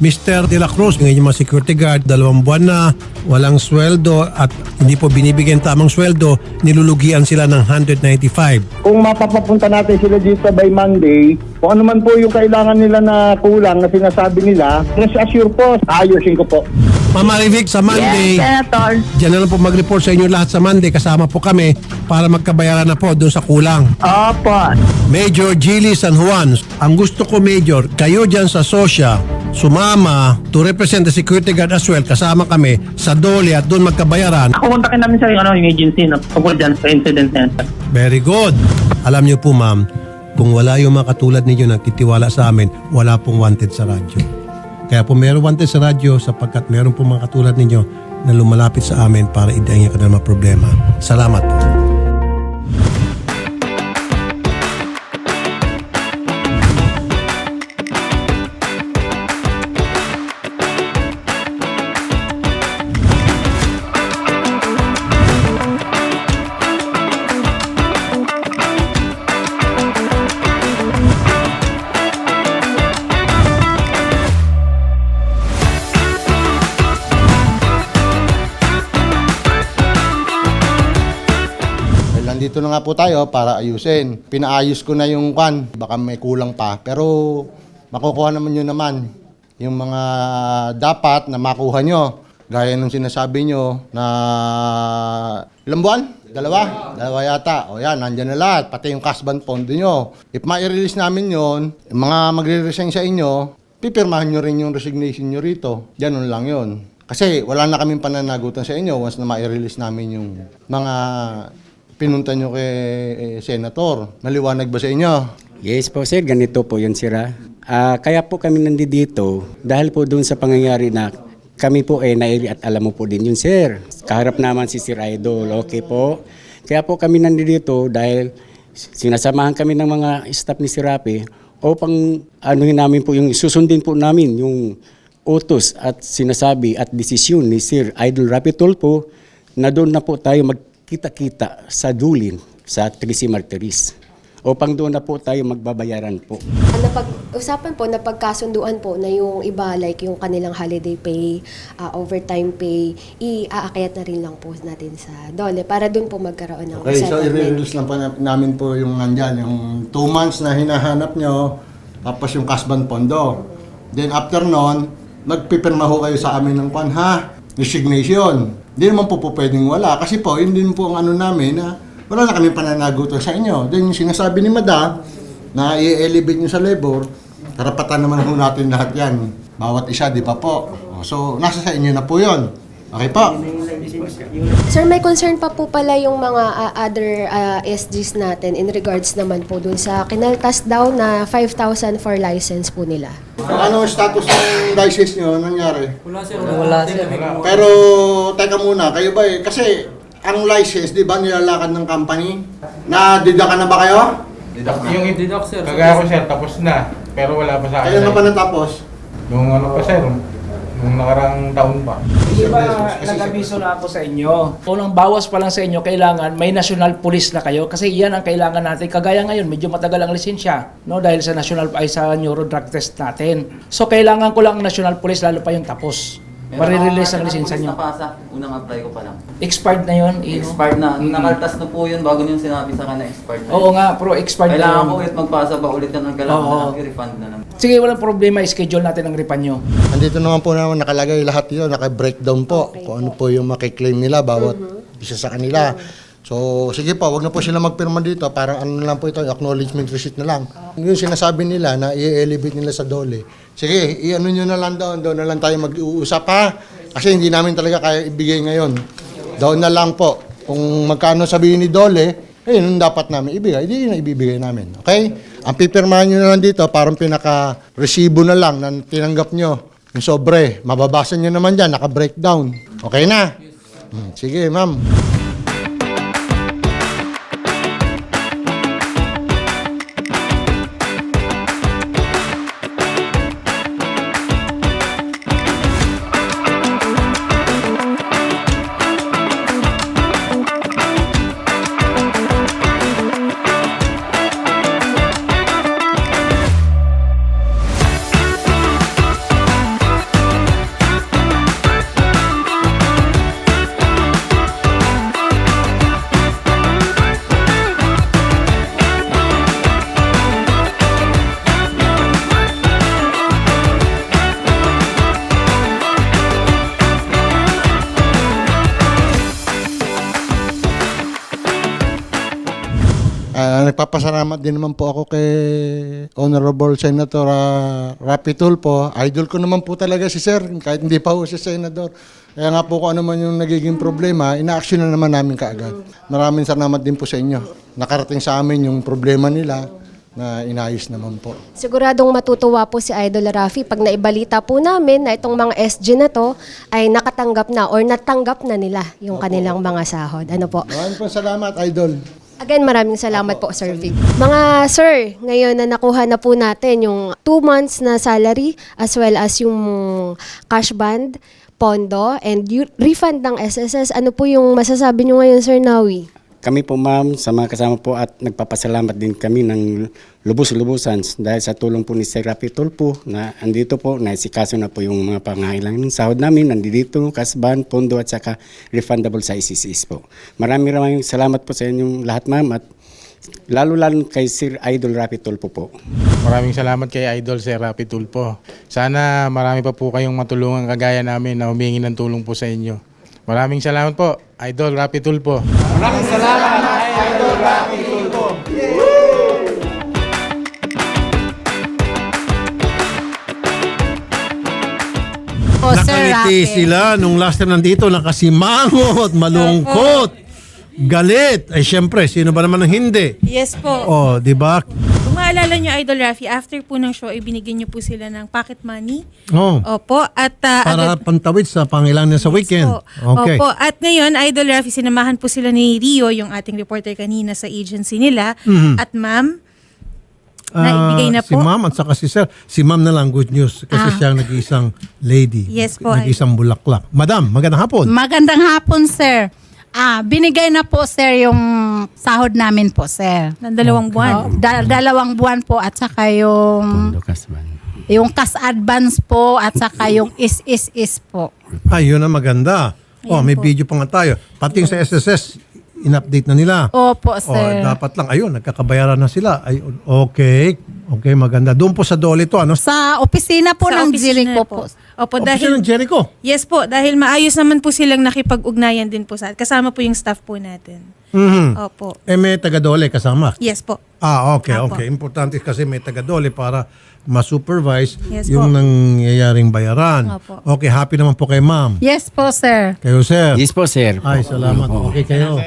Mr. De La Cruz, ng inyong mga security guard, dalawang buwan na, walang sweldo at hindi po binibigyan tamang sweldo, nilulugian sila ng 195. Kung mapapapunta natin sila dito by Monday, kung ano man po yung kailangan nila na kulang na sinasabi nila, rest assure po, ayusin ko po. Mama Rivik, sa Monday, Senator. Diyan na lang po mag-report sa inyo lahat sa Monday. Kasama po kami para magkabayaran na po doon sa kulang. Opo. Major Gilly San Juan, ang gusto ko Major, kayo dyan sa Sosya, sumama to represent the security guard as well. Kasama kami sa Dole at doon magkabayaran. Kukontakin namin sir yung, ano, yung agency na tungkol dyan sa incident na yan. Very good. Alam niyo po ma'am, kung wala yung mga katulad ninyo nagtitiwala sa amin, wala pong wanted sa radyo. Kaya po meron wanted sa radyo sapagkat meron pong mga katulad ninyo na lumalapit sa amin para idahin yung kanilang mga problema. Salamat po. Nandito na nga po tayo para ayusin. Pinaayos ko na yung kwan. Baka may kulang pa. Pero makukuha naman yun naman. Yung mga dapat na makuha nyo. Gaya nung sinasabi nyo na ilang buwan? Dalawa? Dalawa yata. O yan, nandyan na lahat. Pati yung kasban pondo nyo. If ma-release namin yon, mga magre-resign sa inyo, pipirmahan nyo rin yung resignation nyo rito. Ganun lang yon. Kasi wala na kaming pananagutan sa inyo once na ma-release namin yung mga pinunta nyo kay eh, Senator. Maliwanag ba sa inyo? Yes po sir, ganito po yun sira. Ah, kaya po kami nandito dahil po doon sa pangyayari na kami po eh naili at alam mo po din yun sir. Kaharap naman si Sir Idol, okay po. Kaya po kami nandito dahil sinasamahan kami ng mga staff ni Sir Rapi upang anuhin namin po yung susundin po namin yung utos at sinasabi at desisyon ni Sir Idol Rapi Tulfo na doon na po tayo magkita-kita sa Dulin sa Trisi Martiris upang doon na po tayo magbabayaran po. Napag-usapan po, napagkasunduan po na yung iba, like yung kanilang holiday pay, ah, overtime pay, i-aakyat na rin lang po natin sa dole para doon po magkaroon ng Okay, so settlement. i-release lang pa na- namin po yung nandyan, yung two months na hinahanap nyo, tapos yung kasban pondo. Then after nun, magpipirma ho kayo sa amin ng pan ha, resignation. Hindi naman po po pwedeng wala, kasi po, yun din po ang ano namin na wala na kami pananaguto sa inyo. Then yung sinasabi ni Madam, na i-elevate nyo sa labor, karapatan naman ho natin lahat yan. Bawat isa, di pa po. So, nasa sa inyo na po yon. Okay po? Sir, may concern pa po pala yung mga ah, other ah, SGs natin in regards naman po dun sa kinaltas daw na 5,000 for license po nila. Ano ang status ng license nyo? Nangyari? Wala sir. Pero, teka muna, kayo ba eh, kasi ang license, di ba, nilalakad ng company? Na-dida ka na ba kayo? Yung deduct sir. Kagaya ko sir, tapos na. Pero wala pa sa akin. Kailan ka pa natapos? Nung ano pa sir, nung nakarang taon pa. Di ba nag-abiso na ako sa inyo? Unang bawas pa lang sa inyo, kailangan may national police na kayo kasi yan ang kailangan natin. Kagaya ngayon, medyo matagal ang lisensya no dahil sa national ay sa neuro drug test natin. So kailangan ko lang ang national police lalo pa yung tapos. Marirelease ang lisensya nyo. Napasa, unang apply ko pa lang. Expired na yun. Iho. Expired na. Mm. Nakaltas na po yun bago nyo sinabi sa akin na expired na. Oo nga, pero expired na Kailangan yun. ko ulit magpasa ba ulit yan ang kailangan Oo. na i-refund na lang. Sige, walang problema. Schedule natin ang refund nyo. Andito naman po naman nakalagay lahat yun, naka-breakdown po. Kung ano po yung makiklaim nila, bawat isa sa kanila. So, sige po, wag na po sila magpirma dito. Parang ano lang po ito, acknowledgement receipt na lang. Yung sinasabi nila na i-elevate nila sa dole. Sige, i-ano nyo na lang doon. Doon na lang tayo mag-uusap ha. Kasi hindi namin talaga kaya ibigay ngayon. Doon na lang po. Kung magkano sabihin ni Dole, eh, yun dapat namin ibigay. Hindi ang ibibigay namin. Okay? Ang pipirmahan nyo na lang dito, parang pinaka-resibo na lang na tinanggap nyo. Yung sobre, mababasa nyo naman dyan, naka-breakdown. Okay na? Hmm, Sige, ma'am. Nagpapasalamat din naman po ako kay Honorable Senator uh, Rapi Tulfo. Idol ko naman po talaga si Sir, kahit hindi pa po si Senador. Kaya nga po kung ano man yung nagiging problema, ina-action na naman namin kaagad. Maraming salamat din po sa inyo. Nakarating sa amin yung problema nila na inayos naman po. Siguradong matutuwa po si Idol Rafi pag naibalita po namin na itong mga SG na to ay nakatanggap na or natanggap na nila yung kanilang mga sahod. Ano po? Maraming po salamat, Idol. Again, maraming salamat po, Sir Vic. Mga sir, ngayon na nakuha na po natin yung 2 months na salary as well as yung cash band, pondo, and refund ng SSS. Ano po yung masasabi nyo ngayon, Sir Nawi? Kami po ma'am, sa mga kasama po at nagpapasalamat din kami ng lubos-lubusan dahil sa tulong po ni Sir Rapi Tulfo na andito po, naisikaso na po yung mga pangailangan ng sahod namin, nandito, kasban, pondo at saka refundable sa ICCs po. Maraming maraming salamat po sa inyong lahat ma'am at lalo-lalo kay Sir Idol Rapi Tulfo po. Maraming salamat kay Idol Sir Rapi Tulpo. Sana marami pa po kayong matulungan kagaya namin na humingi ng tulong po sa inyo. Maraming salamat po, Idol Rapi Tulpo. Po, Sir Nakangiti Rafi. sila nung last time nandito, nakasimangot, malungkot, galit. Ay syempre, sino ba naman ang hindi? Yes po. Oh, di ba? Kung maalala nyo, Idol Rafi, after po ng show, ibinigyan nyo po sila ng pocket money. Oh, Opo. At uh, para agad- pantawid sa pangailangan niya sa weekend. Po. Okay. Opo. At ngayon, Idol Rafi, sinamahan po sila ni Rio, yung ating reporter kanina sa agency nila. Mhm. At ma'am, Ah, naibigay na Si po. ma'am at saka si sir. Si ma'am na lang good news kasi Ah. siya ang nag-iisang lady. Yes po, Nag-iisang bulaklak. Madam, magandang hapon. Magandang hapon, sir. Ah, binigay na po, sir, yung sahod namin po, sir. ng dalawang buwan. Da- dalawang buwan po at saka yung yung cash advance po at saka yung is is is po. Ay, yun ang maganda. Oh, may po. video pa nga tayo. Pati yung sa SSS, in-update na nila. Opo, Oh, sir. dapat lang. Ayun, nagkakabayaran na sila. Ay, okay. Okay, maganda. Doon po sa Dole to, ano? Sa opisina po Sa ng opisina Jericho po. Opo, Opisina dahil... ng Jericho. Yes po, dahil maayos naman po silang nakipag-ugnayan din po sa Kasama po yung staff po natin. Mhm. Opo. Eh, may taga-Dole kasama. Yes po. Ah, okay, Apo. okay. Importante kasi may taga-Dole para ma-supervise Yes yung po. nangyayaring bayaran. Opo. Okay, happy naman po kay ma'am. Yes po, sir. Kayo, sir. Yes po, sir. Ay, salamat. Okay kayo.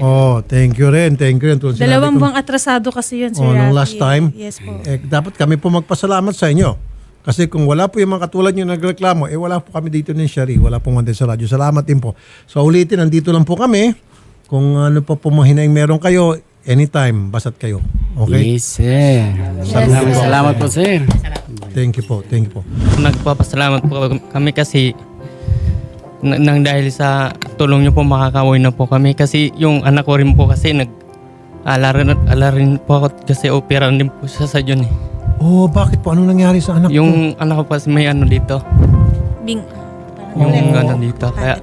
Oh, thank you rin. Thank you rin. Tulad sinabi Dalawang ko- buwang atrasado kasi yun, Sir Oh, nung Rafi. last time, Yes po. eh, dapat kami po magpasalamat sa inyo. Kasi kung wala po yung mga katulad nyo nagreklamo, eh wala po kami dito ng Shari, wala pong wanted sa radyo. Salamat din po. So ulitin, nandito lang po kami. Kung ano pa po mga hinaing meron kayo, anytime, basat kayo. Okay? Yes, sir. Maraming salamat po, sir. Thank you po, thank you po. Nagpapasalamat po kami kasi na- nang dahil sa tulong niyo po makakawin na po kami kasi yung anak ko rin po kasi nag alarin alarin po ako kasi opera din po siya sa June eh. Oh, bakit po? Ano nangyari sa anak ko? Yung anak ko kasi may ano dito. Bing. Yung ano dito. Kaya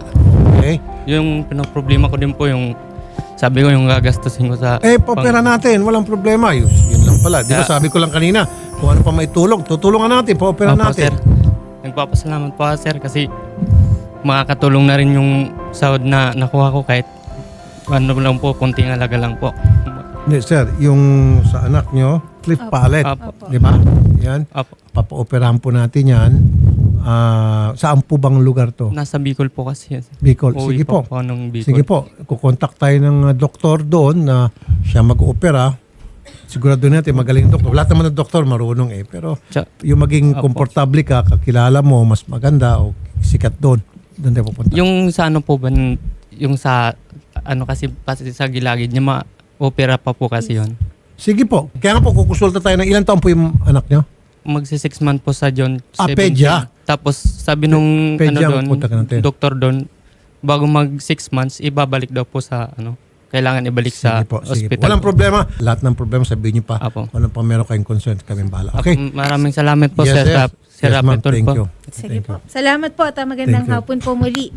Okay. yung pinaproblema ko din po yung sabi ko yung gagastusin ko sa Eh, papera natin. Walang problema. Yun, yun lang pala. Di ba Yeah. sabi ko lang kanina, kung ano pa may tulong, tutulungan natin, papera Opo, natin. sir. Nagpapasalamat po ako, sir kasi makakatulong na rin yung sahod na nakuha ko kahit ano lang po, kunting alaga lang po. Hindi, sir, yung sa anak nyo, Cliff Pallet. Opo. Di ba? Yan. Opo. Papa-operahan po natin yan. Ah, saan po bang lugar to? Nasa Bicol po kasi. yan. Bicol. Uwi Sige po. po ng Bicol. Sige po. Kukontak tayo ng uh, doktor doon na siya mag-opera. Sigurado natin magaling doktor. Lahat naman ng doktor marunong eh. Pero Tsa- yung maging komportable ka, kakilala mo, mas maganda o sikat doon. Doon tayo pupunta. Yung sa ano po ba, yung sa ano kasi, kasi sa gilagid niya, ma-opera pa po kasi yon Sige po. Kaya nga po, kukonsulta tayo ng ilan taon po yung anak nyo? Magsi six month po sa John. Ah, 17. pedya. Tapos sabi nung Pedya ang ano punta ka doon, natin. doktor doon, bago mag six months, ibabalik daw po sa ano, kailangan ibalik sa Sige po, sige po. hospital. Walang po. problema. Lahat ng problema sabihin niyo pa. Apo. Walang pa meron kayong concern, kami bahala. Okay. Maraming salamat po, Yes, Sir yes. Sir Yes, ma'am. Thank po. you. Sige Thank po. you. Salamat po at ah, magandang Thank you. hapon po muli.